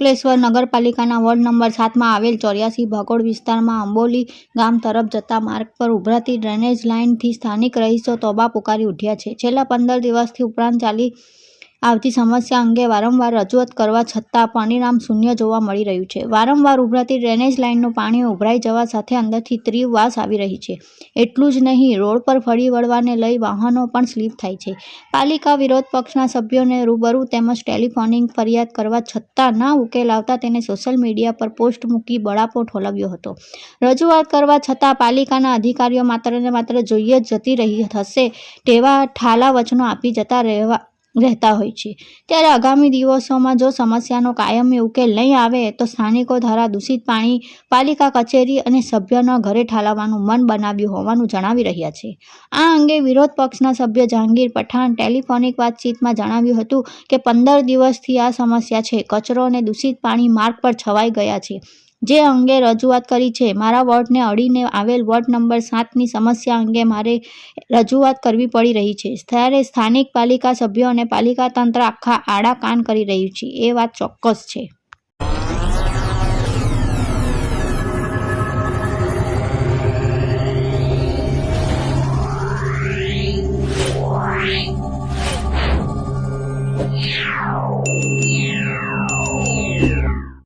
અંકલેશ્વર નગરપાલિકાના ward number સાતમાં આવેલ ચોર્યાસી ભગોળ વિસ્તારમાં અંબોલી ગામ તરફ જતા માર્ગ પર ઉભરાતી ડ્રેનેજ લાઇનથી સ્થાનિક રહીશો તોબા પુકારી ઉઠ્યા છે. છેલ્લા પંદર દિવસથી ઉપરાંત ચાલી આવતી સમસ્યા અંગે વારંવાર રજૂઆત કરવા છતાં પરિણામ શૂન્ય જોવા મળી રહ્યું છે. વારંવાર ઉભરાતી ડ્રેનેજ લાઇનનું પાણી ઉભરાઈ જવા સાથે અંદરથી તીવ્ર વાસ આવી રહી છે. એટલું જ નહીં, રોડ પર ફરી વળવાને લઈ વાહનો પણ સ્લીપ થાય છે. પાલિકા વિરોધ પક્ષના સભ્યોને રૂબરૂ તેમજ ટેલિફોનિંગ ફરિયાદ કરવા છતાં ના ઉકેલ આવતા તેને સોશિયલ મીડિયા પર પોસ્ટ મૂકી બળાપો ઠોલવ્યો હતો. રજૂઆત કરવા છતાં પાલિકાના અધિકારીઓ માત્ર ને માત્ર જોઈએ જતી રહી થશે તેવા ઠાલા વચનો આપી જતા રહેવા રહેતા હોય છે. ત્યારે આગામી દિવસોમાં જો સમસ્યાનો કાયમી ઉકેલ નહીં આવે, તો સ્થાનિકો દ્વારા દૂષિત પાણી, પાલિકા કચેરી અને સભ્યના ઘરે ઠાલવવાનું મન બનાવ્યું હોવાનું જણાવી રહ્યા છે. આ અંગે વિરોધ પક્ષના સભ્ય જહાંગીર પઠાણ ટેલિફોનિક વાતચીતમાં જણાવ્યું હતું કે પંદર દિવસથી આ સમસ્યા છે. કચરો અને દૂષિત પાણી માર્ગ પર છવાઈ ગયા છે. જે અંગે રજૂઆત કરી છે. મારા વોર્ડને અડીને આવેલ વોર્ડ નંબર સાતની સમસ્યા અંગે મારે રજૂઆત કરવી પડી રહી છે. ત્યારે સ્થાનિક પાલિકા સભ્યો અને પાલિકા તંત્ર આખા આડા કાન કરી રહ્યું છે. એ વાત ચોક્કસ છે. Meow.